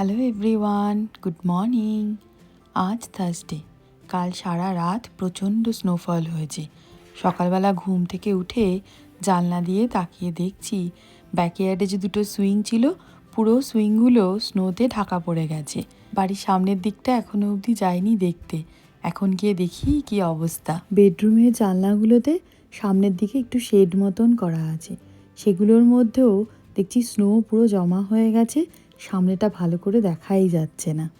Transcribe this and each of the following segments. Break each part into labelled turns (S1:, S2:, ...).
S1: Hello everyone good morning আজ Thursday কাল সারা রাত প্রচণ্ড স্নোফল হয়েছে। সকালবেলা ঘুম থেকে উঠে জানলা দিয়ে তাকিয়ে দেখছি ব্যাকইয়ার্ডে যে দুটো সুইং ছিল, পুরো সুইংগুলো স্নোতে ঢাকা পড়ে গেছে। বাড়ির সামনের দিকটা এখনও অবধি যায়নি দেখতে। এখন গিয়ে দেখি কি অবস্থা। বেডরুমের জানলাগুলোতে সামনের দিকে একটু শেড মতন করা আছে। সেগুলোর মধ্যেও দেখছি স্নো পুরো জমা হয়ে গেছে। সামনেটা ভালো করে দেখাই যাচ্ছে না।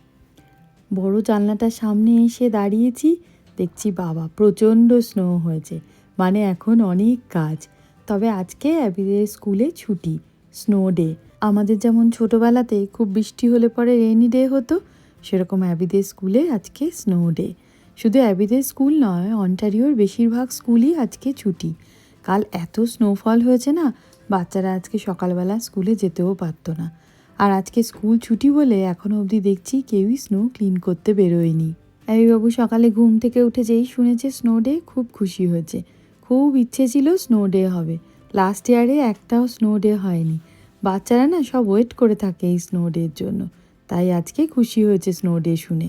S1: বড় জানলাটার সামনে এসে দাঁড়িয়েছি, দেখছি বাবা, প্রচণ্ড স্নো হয়েছে। মানে এখন অনেক কাজ। তবে আজকে অ্যাবিদের স্কুলে ছুটি, স্নো ডে। আমাদের যেমন ছোটোবেলাতে খুব বৃষ্টি হলে পরে রেনি ডে হতো, সেরকম অ্যাবিদের স্কুলে আজকে স্নো ডে। শুধু অ্যাবিদের স্কুল নয়, অন্টারিওর বেশিরভাগ স্কুলই আজকে ছুটি। কাল এত স্নোফল হয়েছে না, বাচ্চারা আজকে সকালবেলা স্কুলে যেতেও পারতো না। আর আজকে স্কুল ছুটি বলে এখনও অবধি দেখছি কেউই স্নো ক্লিন করতে বেরোয়নি। বাবু সকালে ঘুম থেকে উঠে যেই শুনেছে স্নো ডে খুব খুশি হয়েছে। খুব ইচ্ছে ছিল স্নো ডে হবে। লাস্ট ইয়ারে একটাও স্নো ডে হয়নি। বাচ্চারা না সব ওয়েট করে থাকে এই স্নো ডের জন্য। তাই আজকে খুশি হয়েছে স্নো ডে শুনে।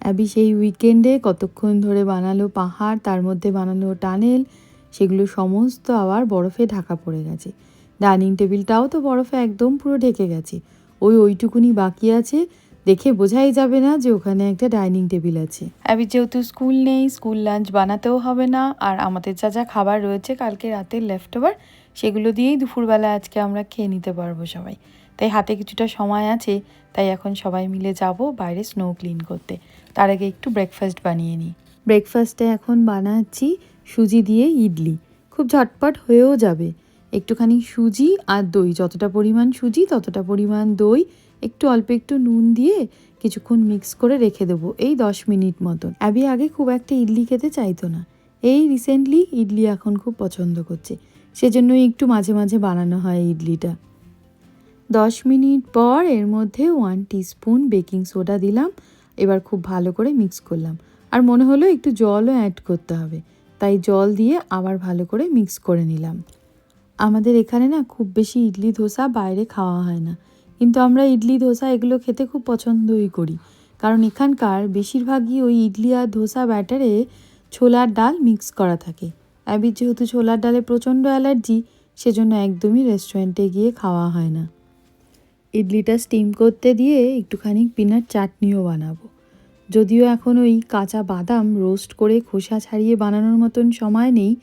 S1: অ্যাবি সেই উইকেন্ডে কতক্ষণ ধরে বানালো পাহাড়, তার মধ্যে বানালো টানেল, সেগুলো সমস্ত আবার বরফে ঢাকা পড়ে গেছে। ডাইনিং টেবিলটাও তো বরফে একদম পুরো ঢেকে গেছে। ওই ওইটুকুনি বাকি আছে দেখে বোঝাই যাবে না যে ওখানে একটা ডাইনিং টেবিল আছে। অ্যাবি যেহেতু স্কুল নেই স্কুল লাঞ্চ বানাতেও হবে না আর আমাদের যা যা খাবার রয়েছে কালকে রাতের লেফট ওভার সেগুলো দিয়েই দুপুরবেলা আজকে আমরা খেয়ে নিতে পারব সবাই। তাই হাতে কিছুটা সময় আছে তাই এখন সবাই মিলে যাব বাইরে স্নো ক্লিন করতে। তার আগে একটু ব্রেকফাস্ট বানিয়ে নিই। ব্রেকফাস্টে এখন বানাচ্ছি সুজি দিয়ে ইডলি। খুব ঝটপট হয়েও যাবে। একটুখানি সুজি আর দই, যতটা পরিমাণ সুজি ততটা পরিমাণ দই, একটু অল্প একটু নুন দিয়ে কিছুক্ষণ মিক্স করে রেখে দেবো, এই দশ মিনিট মতন। অ্যাবি আগে খুব একটা ইডলি খেতে চাইতো না। এই রিসেন্টলি ইডলি এখন খুব পছন্দ করছে, সেজন্যই একটু মাঝে মাঝে বানানো হয় ইডলিটা। দশ মিনিট পর এর মধ্যে ওয়ান টিস্পুন বেকিং সোডা দিলাম, এবার খুব ভালো করে মিক্স করলাম। আর মনে হলো একটু জলও অ্যাড করতে হবে, তাই জল দিয়ে আবার ভালো করে মিক্স করে নিলাম। আমাদের এখানে না খুব বেশি ইডলি ধোসা বাইরে খাওয়া হয় না। কিন্তু আমরা ইডলি ধোসা এগুলো খেতে খুব পছন্দই করি। কারণ এখানকার বেশিরভাগই ওই ইডলি আর ধোসা ব্যাটারে ছোলার ডাল মিক্স করা থাকে। অ্যাবির যেহেতু ছোলার ডালে প্রচণ্ড অ্যালার্জি, সেজন্য একদমই রেস্টুরেন্টে গিয়ে খাওয়া হয় না। ইডলিটা স্টিম করতে দিয়ে একটুখানি পিনাট চাটনিও বানাবো। যদিও এখন ওই কাঁচা বাদাম রোস্ট করে খোসা ছাড়িয়ে বানানোর মতন সময় নেই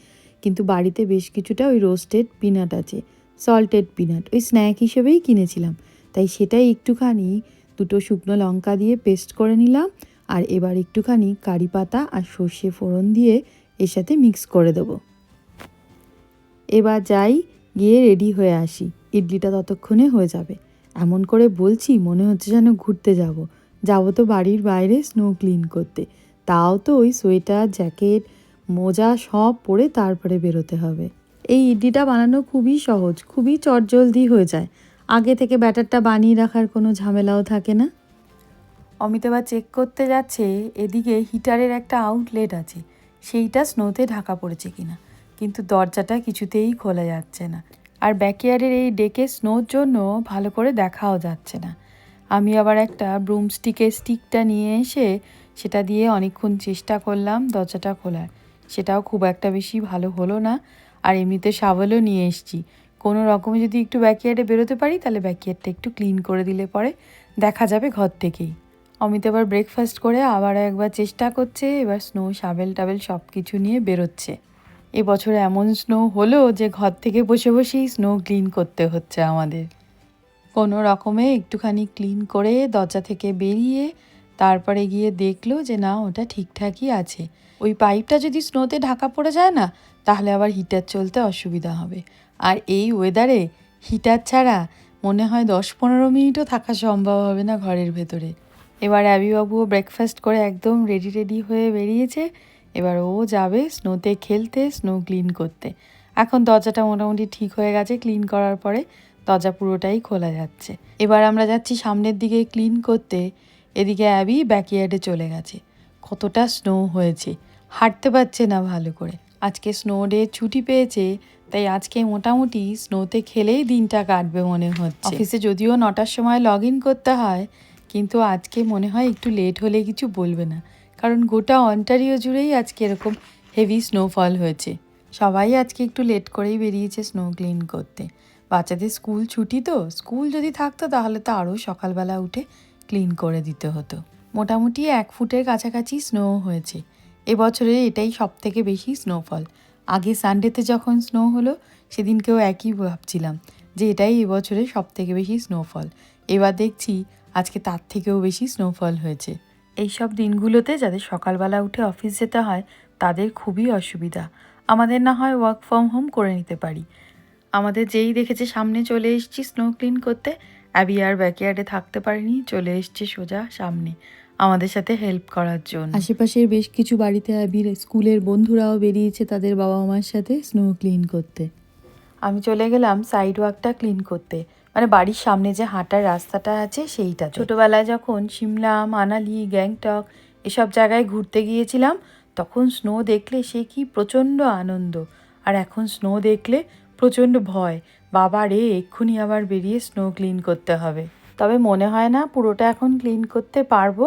S1: কিন্তু বাড়িতে বেশ কিছুটা ওই রোস্টেড পিনাট আছে সল্টেড পিনাট ওই স্ন্যাক হিসেবেই কিনেছিলাম। তাই সেটাই একটুখানি দুটো শুকনো লঙ্কা দিয়ে পেস্ট করে নিলাম আর এবার একটুখানি কারি পাতা আর সর্ষে ফোড়ন দিয়ে এর সাথে মিক্স করে দেবো। এবার যাই, গিয়ে রেডি হয়ে আসি। ইডলিটা ততক্ষণে হয়ে যাবে। এমন করে বলছি, মনে হচ্ছে যেন ঘুরতে যাব। যাব তো বাড়ির বাইরে স্নো ক্লিন করতে। তাও তো ওই সোয়েটার, জ্যাকেট মোজা সব পরে তারপরে বেরোতে হবে। এই ইডলিটা বানানো খুবই সহজ, খুবই চটজলদি হয়ে যায়। আগে থেকে ব্যাটারটা বানিয়ে রাখার কোনো ঝামেলাও থাকে না। অমিত এবার চেক করতে যাচ্ছে, এদিকে হিটারের একটা আউটলেট আছে। সেইটা স্নোতে ঢাকা পড়েছে কিনা। কিন্তু দরজাটা কিছুতেই খোলা যাচ্ছে না। আর ব্যাকয়ার্ডের এই ডেকে স্নোর জন্য ভালো করে দেখাও যাচ্ছে না। আমি আবার একটা ব্রুম স্টিকের স্টিকটা নিয়ে এসে সেটা দিয়ে অনেকক্ষণ চেষ্টা করলাম দরজাটা খোলার। সেটাও খুব একটা বেশি ভালো হলো না। আর এমনিতে শাওয়ালও নিয়ে এসছি। কোনো রকমে যদি একটু ব্যাকইয়ার্ডে বেরোতে পারি, তাহলে ব্যাকইয়ার্ডটা একটু ক্লিন করে দিলে পরে দেখা যাবে ঘর থেকেই। অমিত এবার ব্রেকফাস্ট করে আবার একবার চেষ্টা করছে, এবার স্নো সাবেল টাবেল সব কিছু নিয়ে বেরোচ্ছে। এবছর এমন স্নো হলো যে ঘর থেকে বসে বসেই স্নো ক্লিন করতে হচ্ছে আমাদের। কোনো রকমে একটুখানি ক্লিন করে দরজা থেকে বেরিয়ে তারপরে গিয়ে দেখল যে না, ওটা ঠিকঠাকই আছে। ওই পাইপটা যদি স্নোতে ঢাকা পড়ে যায় না, তাহলে আবার হিটার চলতে অসুবিধা হবে। আর এই ওয়েদারে হিটার ছাড়া মনে হয় দশ পনেরো মিনিটও থাকা সম্ভব হবে না ঘরের ভেতরে। এবার অ্যাবিবাবুও ব্রেকফাস্ট করে একদম রেডি রেডি হয়ে বেরিয়েছে। এবার ও যাবে স্নোতে খেলতে, স্নো ক্লিন করতে। এখন দরজাটা মোটামুটি ঠিক হয়ে গেছে ক্লিন করার পরে দরজা পুরোটাই খোলা যাচ্ছে। এবার আমরা যাচ্ছি সামনের দিকে ক্লিন করতে। এদিকে অ্যাবি ব্যাকইয়ার্ডে চলে গেছে। কতটা স্নো হয়েছে। হাঁটতে পারছে না ভালো করে। আজকে স্নো ডে ছুটি পেয়েছে তাই আজকে মোটামুটি স্নোতে খেলেই দিনটা কাটবে মনে হচ্ছে। অফিসে যদিও নটার সময় লগ ইন করতে হয় কিন্তু আজকে মনে হয় একটু লেট হলে কিছু বলবে না। কারণ গোটা অন্টারিও জুড়েই আজকে এরকম হেভি স্নোফল হয়েছে। সবাই আজকে একটু লেট করেই বেরিয়েছে স্নো ক্লিন করতে। বাচ্চাদের স্কুল ছুটি তো। স্কুল যদি থাকতো তাহলে তো আরও সকালবেলা উঠে ক্লিন করে দিতে হতো। মোটামুটি এক ফুটের কাছাকাছি স্নো হয়েছে। এবছরে এটাই সব থেকে বেশি স্নোফল আগে সানডেতে যখন স্নো হলো, সেদিনকেও একই ভাবছিলাম যে এটাই এবছরে সব থেকে বেশি স্নোফল এবার দেখছি আজকে তার থেকেও বেশি স্নোফল হয়েছে। এইসব দিনগুলোতে যাদের সকালবেলা উঠে অফিস যেতে হয়, তাদের খুবই অসুবিধা। আমাদের না হয় ওয়ার্ক ফ্রম হোম করে নিতে পারি। আমাদের যেই দেখেছে সামনে চলে এসেছি স্নো ক্লিন করতে অ্যাবি আর ব্যাকয়ার্ডে থাকতে পারিনি চলে এসছে সোজা সামনে আমাদের সাথে হেল্প করার জন্য।
S2: আশেপাশের বেশ কিছু বাড়িতে আবির স্কুলের বন্ধুরাও বেরিয়েছে তাদের বাবা মার সাথে স্নো ক্লিন করতে।
S1: আমি চলে গেলাম সাইড ওয়াকটা ক্লিন করতে। মানে বাড়ির সামনে যে হাঁটার রাস্তাটা আছে সেইটা ছোটোবেলায় যখন সিমলা মানালি গ্যাংটক এসব জায়গায় ঘুরতে গিয়েছিলাম তখন স্নো দেখলে সে কি প্রচণ্ড আনন্দ। আর এখন স্নো দেখলে প্রচণ্ড ভয়। বাবা রে, এক্ষুনি আবার বেরিয়ে স্নো ক্লিন করতে হবে। তবে মনে হয় না পুরোটা এখন ক্লিন করতে পারব,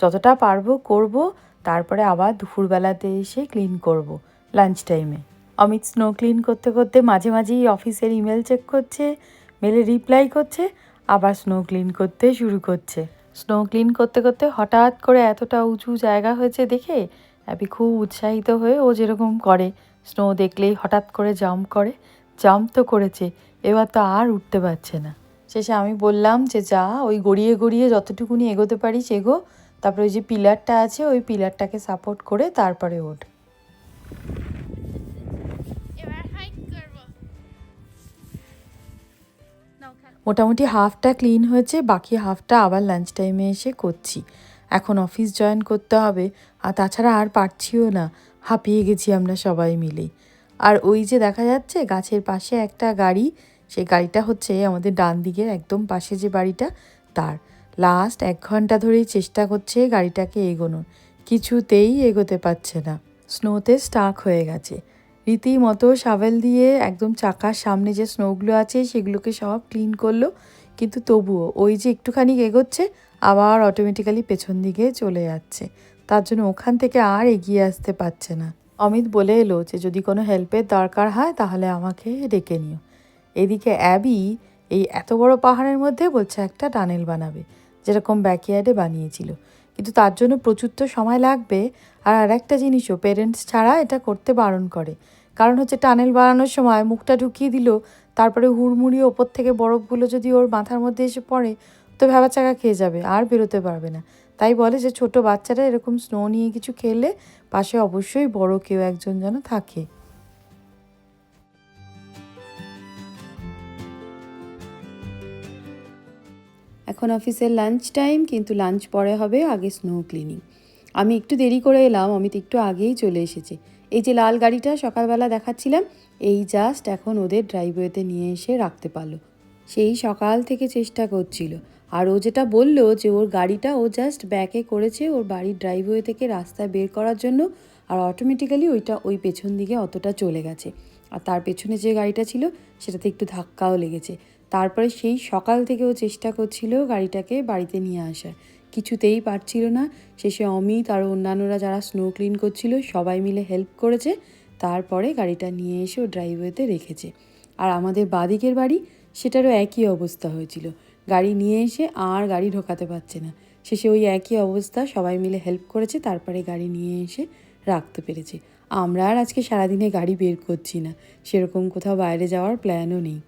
S1: যতটা পারব করব, তারপরে আবার দুপুরবেলাতে এসে ক্লিন করব লাঞ্চ টাইমে অমিত স্নো ক্লিন করতে করতে মাঝে মাঝেই অফিসের ইমেল চেক করছে মেলে রিপ্লাই করছে, আবার স্নো ক্লিন করতে শুরু করছে। স্নো ক্লিন করতে করতে হঠাৎ করে এতটা উঁচু জায়গা হয়েছে দেখে অ্যাপি খুব উৎসাহিত হয়ে ও যেরকম করে স্নো দেখলেই হঠাৎ করে জাম্প করে জাম্প তো করেছে। এবার তো আর উঠতে পারছে না। শেষে আমি বললাম যে যা ওই গড়িয়ে গড়িয়ে যতটুকুনি এগোতে পারিস এগো। তারপরে ওই যে পিলারটা আছে ওই পিলারটাকে সাপোর্ট করে তারপরে ওঠ।
S3: এবার
S1: মোটামুটি হাফটা ক্লিন হয়েছে বাকি হাফটা আবার লাঞ্চ টাইমে এসে করছি। এখন অফিস জয়েন করতে হবে আর তাছাড়া আর পারছিও না। হাঁপিয়ে গেছি আমরা সবাই মিলে। আর ওই যে দেখা যাচ্ছে, গাছের পাশে একটা গাড়ি, সেই গাড়িটা হচ্ছে আমাদের ডান দিকের একদম পাশে যে বাড়িটা, তার। লাস্ট এক ঘণ্টা ধরেই চেষ্টা করছে গাড়িটাকে এগোনোর। কিছুতেই এগোতে পারছে না। স্নোতে স্টাক হয়ে গেছে। রীতিমতো শাভেল দিয়ে একদম চাকার সামনে যে স্নোগুলো আছে, সেগুলোকে সব ক্লিন করল। কিন্তু তবুও ওই যে একটুখানি এগোচ্ছে, আবার অটোমেটিক্যালি পেছন দিকে চলে যাচ্ছে। তার জন্য ওখান থেকে আর এগিয়ে আসতে পারছে না। অমিত বলে এলো যে যদি কোনো হেল্পের দরকার হয় তাহলে আমাকে ডেকে নিও। এদিকে অ্যাবি এই এত বড় পাহাড়ের মধ্যে বলছে একটা টানেল বানাবে, যেরকম ব্যাকইয়ার্ডে বানিয়েছিল। কিন্তু তার জন্য প্রচুর তো সময় লাগবে আর আর একটা জিনিসও পেরেন্টস ছাড়া এটা করতে বারণ করে। কারণ হচ্ছে টানেল বানানোর সময় মুখটা ঢুকিয়ে দিল, তারপরে হুড়মুড়ি ওপর থেকে বরফগুলো যদি ওর মাথার মধ্যে এসে পড়ে তো ভেবা চাকা খেয়ে যাবে, আর বেরোতে পারবে না। তাই বলে যে ছোট বাচ্চারা এরকম স্নো নিয়ে কিছু খেলে পাশে অবশ্যই বড় কেউ একজন যেন থাকে।
S2: এখন অফিসের লাঞ্চ টাইম কিন্তু লাঞ্চ পরে হবে আগে স্নো ক্লিনিং আমি একটু দেরি করে এলাম, অমিত একটু আগেই চলে এসেছে। এই যে লাল গাড়িটা সকালবেলা দেখাচ্ছিলাম, এই জাস্ট এখন ওদের ড্রাইভওয়েতে নিয়ে এসে রাখতে পারল। সেই সকাল থেকে চেষ্টা করছিল। আর ও যেটা বলল যে ওর গাড়িটা ও জাস্ট ব্যাকে করেছে ওর বাড়ির ড্রাইভওয়ে থেকে রাস্তায় বের করার জন্য, আর অটোমেটিক্যালি ওইটা ওই পেছন দিকে অতটা চলে গেছে। আর তার পেছনে যে গাড়িটা ছিল, সেটাতে একটু ধাক্কাও লেগেছে। তারপরে সেই সকাল থেকে ও চেষ্টা করছিল গাড়িটাকে বাড়িতে নিয়ে আসার। কিছুতেই পারছিল না। শেষে অমিত আর অন্যান্যরা যারা স্নো ক্লিন করছিল, সবাই মিলে হেল্প করেছে। তারপরে গাড়িটা নিয়ে এসে ও ড্রাইভওয়েতে রেখেছে। আর আমাদের বাদিকের বাড়ি, সেটারও একই অবস্থা হয়েছিল। গাড়ি নিয়ে এসে আর গাড়ি ঢোকাতে পারছে না। শেষে ওই একই অবস্থা, সবাই মিলে হেল্প করেছে, তারপরে গাড়ি নিয়ে এসে রাখতে পেরেছে। আমরা আর আজকে সারাদিনে গাড়ি বের করছি না। সেরকম কোথাও বাইরে যাওয়ার প্ল্যানও নেই।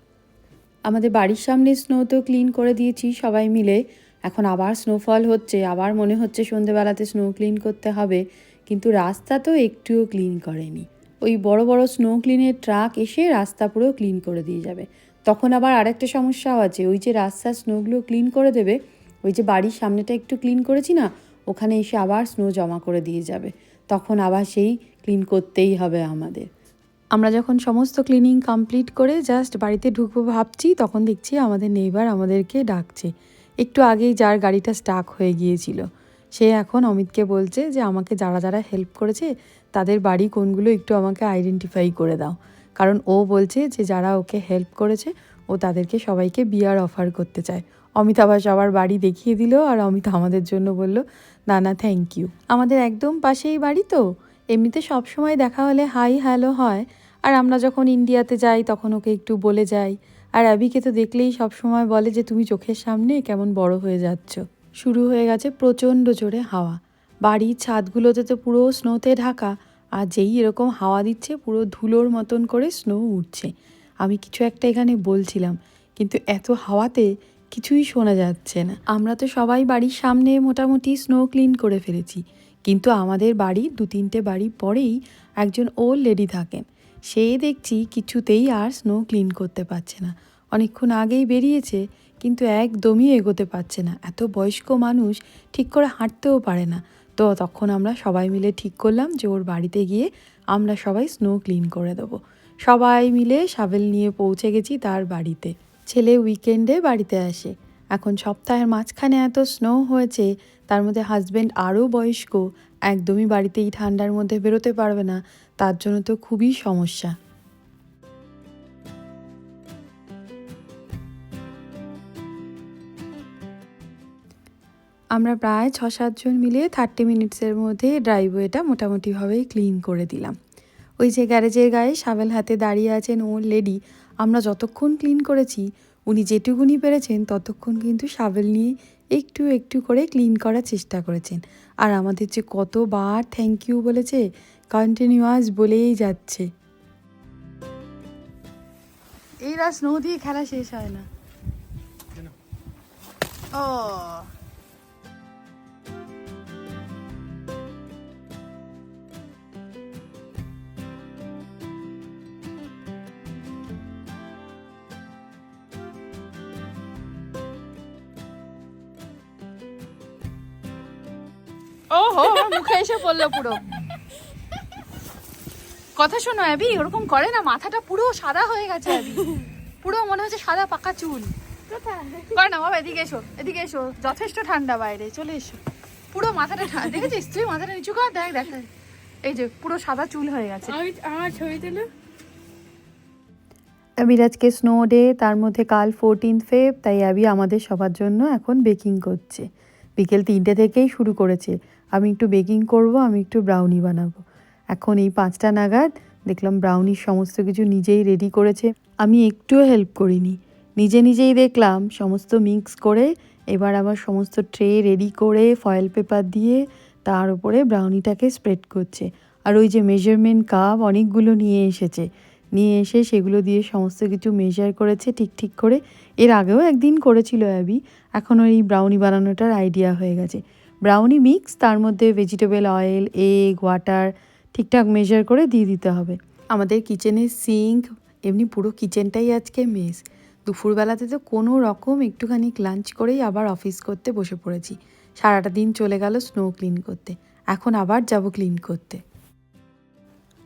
S2: আমাদের বাড়ির সামনে স্নো তো ক্লিন করে দিয়েছি সবাই মিলে। এখন আবার স্নোফল হচ্ছে, আবার মনে হচ্ছে সন্ধেবেলাতে স্নো ক্লিন করতে হবে। কিন্তু রাস্তা তো একটুও ক্লিন করেনি। ওই বড় বড় স্নো ক্লিনের ট্রাক এসে রাস্তা পুরো ক্লিন করে দিয়ে যাবে। তখন আবার আরেকটা সমস্যাও আছে। ওই যে রাস্তার স্নোগুলো ক্লিন করে দেবে, ওই যে বাড়ির সামনেটা একটু ক্লিন করেছি না, ওখানে এসে আবার স্নো জমা করে দিয়ে যাবে। তখন আবার সেই ক্লিন করতেই হবে আমাদের। আমরা যখন সমস্ত ক্লিনিং কমপ্লিট করে জাস্ট বাড়িতে ঢুকবো ভাবছি, তখন দেখছি আমাদের নেইবার আমাদেরকে ডাকছে। একটু আগেই যার গাড়িটা স্টাক হয়ে গিয়েছিল। সে এখন অমিতকে বলছে যে, আমাকে যারা যারা হেল্প করেছে, তাদের বাড়ি কোনগুলো একটু আমাকে আইডেন্টিফাই করে দাও।
S1: কারণ ও বলছে যে যারা ওকে হেল্প করেছে, ও তাদেরকে সবাইকে বিয়ার অফার করতে চায়। অমিত আবার সবার বাড়ি দেখিয়ে দিল আর অমিতা আমাদের জন্য বলল, না না থ্যাংক ইউ আমাদের একদম পাশেই বাড়ি তো। এমনিতে সব সময় দেখা হলে হাই হ্যালো হয়। আর আমরা যখন ইন্ডিয়াতে যাই, তখন ওকে একটু বলে যাই। আর অ্যাবিকে তো দেখলেই সব সময় বলে যে, তুমি চোখের সামনে কেমন বড় হয়ে যাচ্ছ। শুরু হয়ে গেছে প্রচণ্ড জোরে হাওয়া। বাড়ির ছাদগুলোতে তো পুরো স্নোতে ঢাকা। আর যেই এরকম হাওয়া দিচ্ছে, পুরো ধুলোর মতন করে স্নো উঠছে। আমি কিছু একটা এখানে বলছিলাম, কিন্তু এত হাওয়াতে কিছুই শোনা যাচ্ছে না। আমরা তো সবাই বাড়ির সামনে মোটামুটি স্নো ক্লিন করে ফেলেছি, কিন্তু আমাদের বাড়ি, দু তিনটে বাড়ি পরেই একজন ওল্ড লেডি থাকেন। সে দেখছি কিছুতেই আর স্নো ক্লিন করতে পারছে না। অনেকক্ষণ আগেই বেরিয়েছে, কিন্তু একদমই এগোতে পারছে না। এত বয়স্ক মানুষ ঠিক করে হাঁটতেও পারে না। তো তখন আমরা সবাই মিলে ঠিক করলাম যে ওর বাড়িতে গিয়ে আমরা সবাই স্নো ক্লিন করে দেবো। সবাই মিলে শাবেল নিয়ে পৌঁছে গেছি তার বাড়িতে। ছেলে উইকেন্ডে বাড়িতে আসে। এখন সপ্তাহের মাঝখানে এত স্নো হয়েছে, তার মধ্যে হাজব্যান্ড আরও বয়স্ক, একদমই বাড়িতেই ঠান্ডার মধ্যে বেরোতে পারবে না, তার জন্য তো খুবই সমস্যা। আমরা প্রায় ছ সাতজন মিলে থার্টি মিনিটসের মধ্যে ড্রাইভওয়েটা মোটামুটিভাবেই ক্লিন করে দিলাম। ওই যে গ্যারেজের গায়ে সাবেল হাতে দাঁড়িয়ে আছেন ওর লেডি আমরা যতক্ষণ ক্লিন করেছি উনি যেটুকুনি পেরেছেন ততক্ষণ কিন্তু সাবেল নিয়ে একটু একটু করে ক্লিন করার চেষ্টা করেছেন। আর আমাদের যে কতবার থ্যাংক ইউ বলেছে কন্টিনিউয়াস বলেই যাচ্ছে। এই রাত স্নো দিয়ে খেলা শেষ হয় না। ও।
S2: ওহো মুখে এসে পড়ল পুরো। কথা শোনো অ্যাবি ওরকম করে না মাথাটা পুরো সাদা হয়ে গেছে অ্যাবি। পুরো মনে হচ্ছে সাদা পাকা চুল। করে না বাবা এদিকে এসো এদিকে এসো যথেষ্ট ঠান্ডা বাইরে চলে এসো। পুরো মাথাটা ঠান্ডা দেখেছিস তুই? মাথাটা নিচু কর দেখ দেখ। এই যে পুরো সাদা চুল হয়ে গেছে।
S3: আমার ছবি তুলো
S1: অ্যাবির আজকে স্নো ডে তার মধ্যে কাল ফোরটিন ফেব তাই অ্যাবি আমাদের সবার জন্য এখন বেকিং করছে। বিকেল তিনটে থেকেই শুরু করেছে। আমি একটু বেকিং করব, আমি একটু ব্রাউনি বানাবো। এখন এই পাঁচটা নাগাদ দেখলাম ব্রাউনির সমস্ত কিছু নিজেই রেডি করেছে। আমি একটুও হেল্প করিনি। নিজে নিজেই দেখলাম সমস্ত মিক্স করে এবার আবার সমস্ত ট্রে রেডি করে ফয়েল পেপার দিয়ে তার উপরে ব্রাউনিটাকে স্প্রেড করছে। আর ওই যে মেজারমেন্ট কাপ অনেকগুলো নিয়ে এসেছে। নিয়ে এসে সেগুলো দিয়ে সমস্ত কিছু মেজার করেছে, ঠিক ঠিক করে। এর আগেও একদিন করেছিল অ্যাবি। এখন ওই ব্রাউনি বানানোটার আইডিয়া হয়ে গেছে। ব্রাউনি মিক্স তার মধ্যে ভেজিটেবল অয়েল এগ ওয়াটার ঠিকঠাক মেজার করে দিয়ে দিতে হবে। আমাদের কিচেনের সিঙ্ক এমনি পুরো কিচেনটাই আজকে মেস দুপুরবেলাতে তো কোনো রকম একটুখানি লাঞ্চ করেই আবার অফিস করতে বসে পড়েছি। সারাটা দিন চলে গেল স্নো ক্লিন করতে। এখন আবার যাব ক্লিন করতে।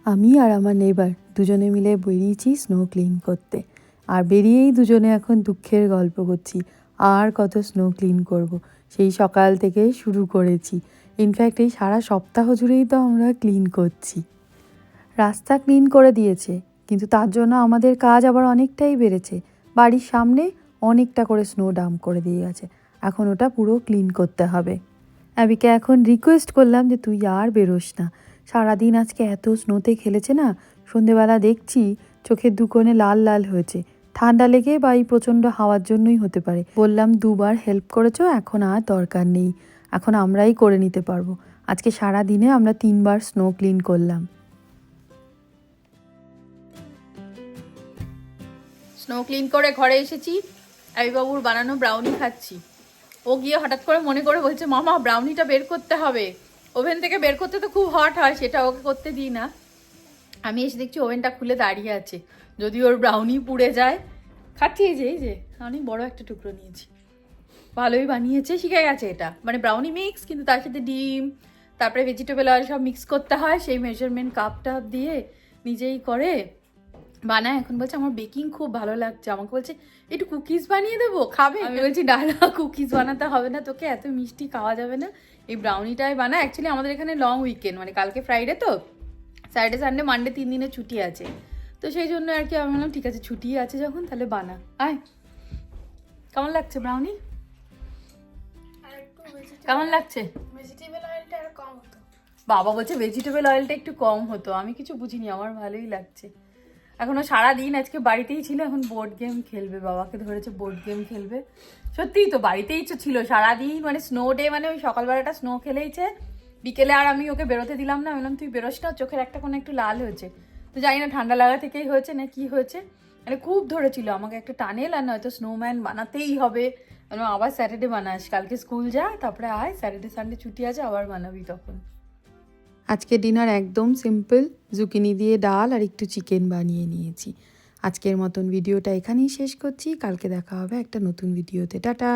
S1: আমি আর আমার নেবার দুজনে মিলে বেরিয়েছি স্নো ক্লিন করতে। আর বেরিয়েই দুজনে এখন দুঃখের গল্প করছি। আর কত স্নো ক্লিন করব। সেই সকাল থেকে শুরু করেছি। ইনফ্যাক্ট এই সারা সপ্তাহ জুড়েই তো আমরা ক্লিন করছি। রাস্তা ক্লিন করে দিয়েছে, কিন্তু তার জন্য আমাদের কাজ আবার অনেকটাই বেড়েছে। বাড়ির সামনে অনেকটা করে স্নো ডাম্প করে দিয়ে গেছে। এখন ওটা পুরো ক্লিন করতে হবে। অ্যাবিকে এখন রিকোয়েস্ট করলাম যে, তুই আর বেরোস না। সারাদিন আজকে এত স্নোতে খেলেছে না? সন্ধেবেলা দেখছি চোখের দুকোণে লাল লাল হয়েছে। ঠান্ডা লেগে বা এই প্রচণ্ড হাওয়ার জন্যই হতে পারে। বললাম, দুবার হেল্প করেছ, এখন আর দরকার নেই। এখন আমরাই করে নিতে পারব। আজকে সারা দিনে আমরা তিনবার স্নো ক্লিন করলাম।
S2: স্নো ক্লিন করে ঘরে এসেছি। বাবুর বানানো ব্রাউনি খাচ্ছি। ও গিয়ে হঠাৎ করে মনে করে বলছে, মামা ব্রাউনিটা বের করতে হবে। ওভেন থেকে বের করতে তো খুব হট হয়, সেটা ওকে করতে দিই না। আমি এসে দেখছি ওভেনটা খুলে দাঁড়িয়ে আছে। যদি ওর ব্রাউনি পুড়ে যায়। খাচ্ছি এই যে এই যে অনেক বড় একটা টুকরো নিয়েছি। ভালোই বানিয়েছে, শিখে গেছে এটা। মানে ব্রাউনি মিক্স কিন্তু তার সাথে ডিম, তারপরে ভেজিটেবল অয়েল সব মিক্স করতে হয়। সেই মেজারমেন্ট কাপ টাপ দিয়ে নিজেই করে বানায়। এখন বলছে, আমার বেকিং খুব ভালো লাগছে। আমাকে বলছে, একটু কুকিজ বানিয়ে দেবো, খাবে? আমি বলছি, না কুকিজ বানাতে হবে না তোকে, এত মিষ্টি খাওয়া যাবে না। এই ব্রাউনিটাই বানা অ্যাকচুয়ালি আমাদের এখানে লং উইকেন্ড মানে কালকে ফ্রাইডে তো। স্যাটারডে সানডে মানডে তিন দিনের ছুটি আছে।
S1: তো সেই জন্য আর কি আমি বললাম ঠিক আছে ছুটি আছে যখন তাহলে বানা। আয়। কেমন লাগছে ব্রাউনি কেমন লাগছে?
S3: ভেজিটেবল অয়েলটা আর কম হতো।
S1: বাবা বলছে ভেজিটেবল অয়েলটা একটু কম হতো। আমি কিছু বুঝিনি আমার ভালোই লাগছে। এখনও সারা দিন আজকে বাড়িতেই ছিল এখন বোর্ড গেম খেলবে বাবাকে ধরেছে বোর্ড গেম খেলবে। সত্যিই তো বাড়িতেই তো ছিল সারাদিন মানে স্নো ডে মানে ওই সকালবেলাটা স্নো খেলেইছে। বিকেলে আর আমি ওকে বেরোতে দিলাম না। বললাম, তুই বেরোস না, চোখের একটা কোনো একটু লাল হয়েছে। তো জানি না ঠান্ডা লাগা থেকেই হয়েছে না কি হয়েছে। মানে খুব ধরেছিল আমাকে একটা টানেল আর নয়তো স্নোম্যান বানাতেই হবে। আবার স্যাটারডে বানাস, কালকে স্কুল যা, তারপরে আয়, স্যাটারডে, সানডে ছুটি আছে, আবার বানাবি তখন।
S4: আজকে ডিনার একদম সিম্পল, জুকিনি দিয়ে ডাল আর একটু চিকেন বানিয়ে নিয়েছি। আজকের মতন ভিডিওটা এখানেই শেষ করছি। কালকে দেখা হবে একটা নতুন ভিডিওতে। টাটা!